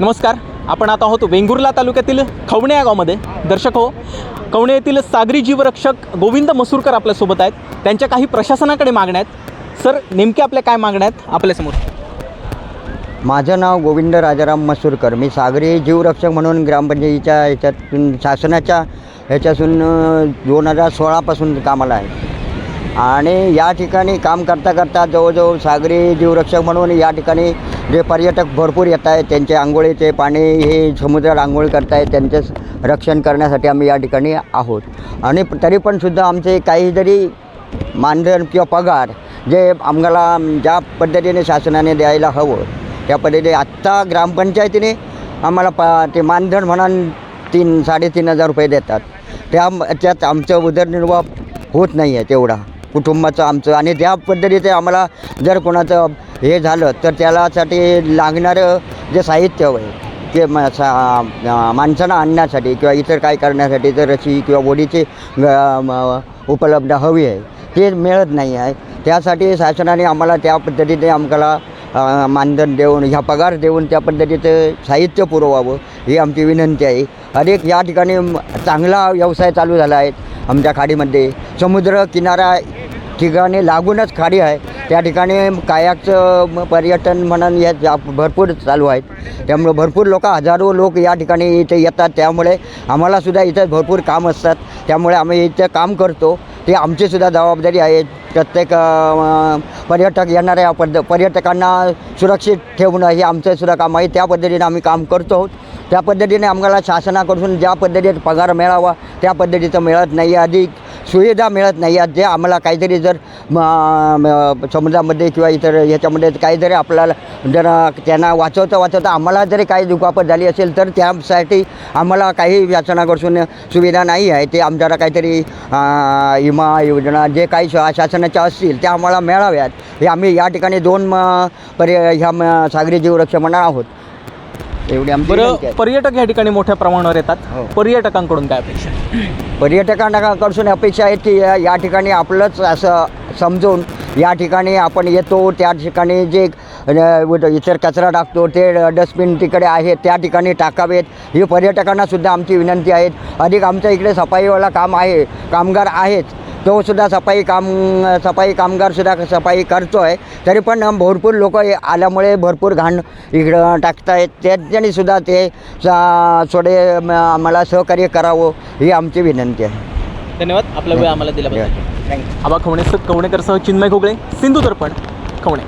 नमस्कार. आपण आता आहोत वेंगुर्ला तालुक्यातील खवणे या गावामध्ये. दर्शक हो कवणे येथील सागरी जीवरक्षक गोविंद मसूरकर आपल्यासोबत आहेत. त्यांच्या काही प्रशासनाकडे मागण्या आहेत. सर नेमके आपल्या काय मागण्या आहेत? आपल्यासमोर. माझं नाव गोविंद राजाराम मसूरकर. मी सागरी जीवरक्षक म्हणून ग्रामपंचायतीच्या ह्याच्यातून शासनाच्या ह्याच्यातून दोन हजार सोळापासून कामाला आहे. आणि या ठिकाणी काम करता करता जवळजवळ सागरी जीवरक्षक म्हणून या ठिकाणी जे पर्यटक भरपूर येत आहेत त्यांचे आंघोळीचे पाणी हे समुद्रात आंघोळ करतायत त्यांचे रक्षण करण्यासाठी आम्ही या ठिकाणी आहोत. आणि तरी पण सुद्धा आमचे काही जरी मानधन किंवा पगार जे आम्हाला ज्या पद्धतीने शासनाने द्यायला हवं त्या पद्धतीने आत्ता ग्रामपंचायतीने आम्हाला प ते मानधन म्हणून तीन साडेतीन हजार रुपये देतात. त्या त्यात आमचं उदरनिर्वाह होत नाही आहे तेवढा. कुटुंबाचं आमचं आणि त्या पद्धतीचे आम्हाला जर कोणाचं हे झालं तर त्यालासाठी लागणारं जे साहित्य हवं आहे ते म सा माणसांना आणण्यासाठी किंवा इतर काय करण्यासाठी तर रशी किंवा वडीची उपलब्ध हवी आहे ते मिळत नाही आहे. त्यासाठी शासनाने आम्हाला त्या पद्धतीने आम्हाला मानधन देऊन ह्या पगार देऊन त्या पद्धतीचं साहित्य पुरवावं ही आमची विनंती आहे. अनेक या ठिकाणी चांगला व्यवसाय चालू झाला आहे. आमच्या खाडीमध्ये. समुद्र किनारा ठिकाणी लागूनच खाडी आहे. त्या ठिकाणी कायाकचं म- पर्यटन म्हणून या भरपूर चालू आहेत. त्यामुळे भरपूर लोक हजारो लोक या ठिकाणी इथे येतात. त्यामुळे आम्हालासुद्धा इथं भरपूर काम असतात. त्यामुळे आम्ही इथं काम करतो. ते आमचीसुद्धा जबाबदारी आहे. प्रत्येक पर्यटक येणाऱ्या पद्ध पर्यटकांना सुरक्षित ठेवणं हे आमचंसुद्धा काम आहे. त्या पद्धतीने आम्ही काम करतो आहोत. त्या पद्धतीने आम्हाला शासनाकडून ज्या पद्धतीत पगार मिळावा त्या पद्धतीचं मिळत नाही. अधिक सुविधा मिळत नाही. आहेत जे आम्हाला काहीतरी जर म- समुद्रामध्ये किंवा इतर ह्याच्यामध्ये काहीतरी आपल्याला जर त्यांना वाचवता वाचवता आम्हाला जरी काही दुखापत झाली असेल तर त्यासाठी आम्हाला काही शासनाकडून सुविधा नाही आहे. ते आमच्याला काहीतरी विमा योजना जे काही शा शासनाच्या असतील त्या आम्हाला मिळाव्यात. हे आम्ही या ठिकाणी दोन म पर्य ह्या म सागरी जीवरक्षक म्हणा आहोत. एवढी आमची विनंती बरं आहे. पर्यटक या ठिकाणी मोठ्या प्रमाणावर येतात हो. पर्यटकांकडून काय अपेक्षा आहे? पर्यटकांकडून अपेक्षा आहेत की या या ठिकाणी आपलंच असं समजून या ठिकाणी आपण येतो त्या ठिकाणी जे अ, इतर कचरा टाकतो ते डस्टबिन तिकडे आहेत त्या ठिकाणी टाकावेत ही पर्यटकांना सुद्धा आमची विनंती आहे अधिक आमच्या इकडे सफाईवाला काम आहे कामगार आहेत तो सुद्धा सफाई काम सफाई कामगारसुद्धा सफाई करतो आहे तरी पण भरपूर लोक आल्यामुळे भरपूर घाण इकडं टाकतायत. त्याच्यानी सुद्धा ते थोडे आम्हाला सहकार्य करावं ही आमची विनंती आहे. धन्यवाद. आपला वेळ आम्हाला दिल्याबद्दल. थँक्यू आबा खवणे खवणेकरसह चिन्मय घोगळे सिंधू दर्पण खवणे.